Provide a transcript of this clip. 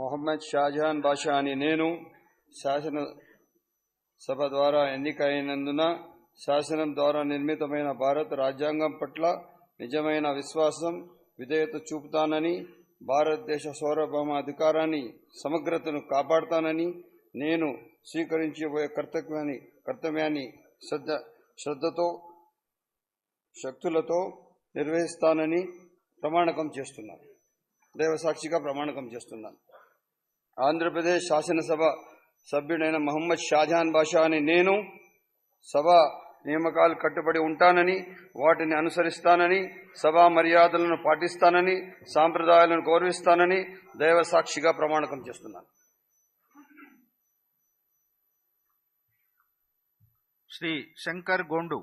మొహమ్మద్ షాజహాన్ బాషా అని నేను శాసన సభ ద్వారా ఎన్నికైనందున శాసనం ద్వారా నిర్మితమైన భారత రాజ్యాంగం పట్ల నిజమైన విశ్వాసం విధేయత చూపుతానని భారతదేశ సౌరభౌమ అధికారాన్ని సమగ్రతను కాపాడుతానని నేను స్వీకరించబోయే కర్తవ్యాన్ని కర్తవ్యాన్ని శ్రద్ధ శ్రద్ధతో శక్తులతో నిర్వహిస్తానని ప్రమాణకం చేస్తున్నాను. దైవసాక్షిగా ప్రమాణకం చేస్తున్నాను. ఆంధ్రప్రదేశ్ శాసనసభ సభ్యుడైన మహమ్మద్ షాజహాన్ బాషా అని నేను సభ నియామకాలు కట్టుబడి ఉంటానని వాటిని అనుసరిస్తానని సభా మర్యాదలను పాటిస్తానని సాంప్రదాయాలను గౌరవిస్తానని దైవ సాక్షిగా ప్రమాణకం చేస్తున్నాను. శ్రీ శంకర్ గోండు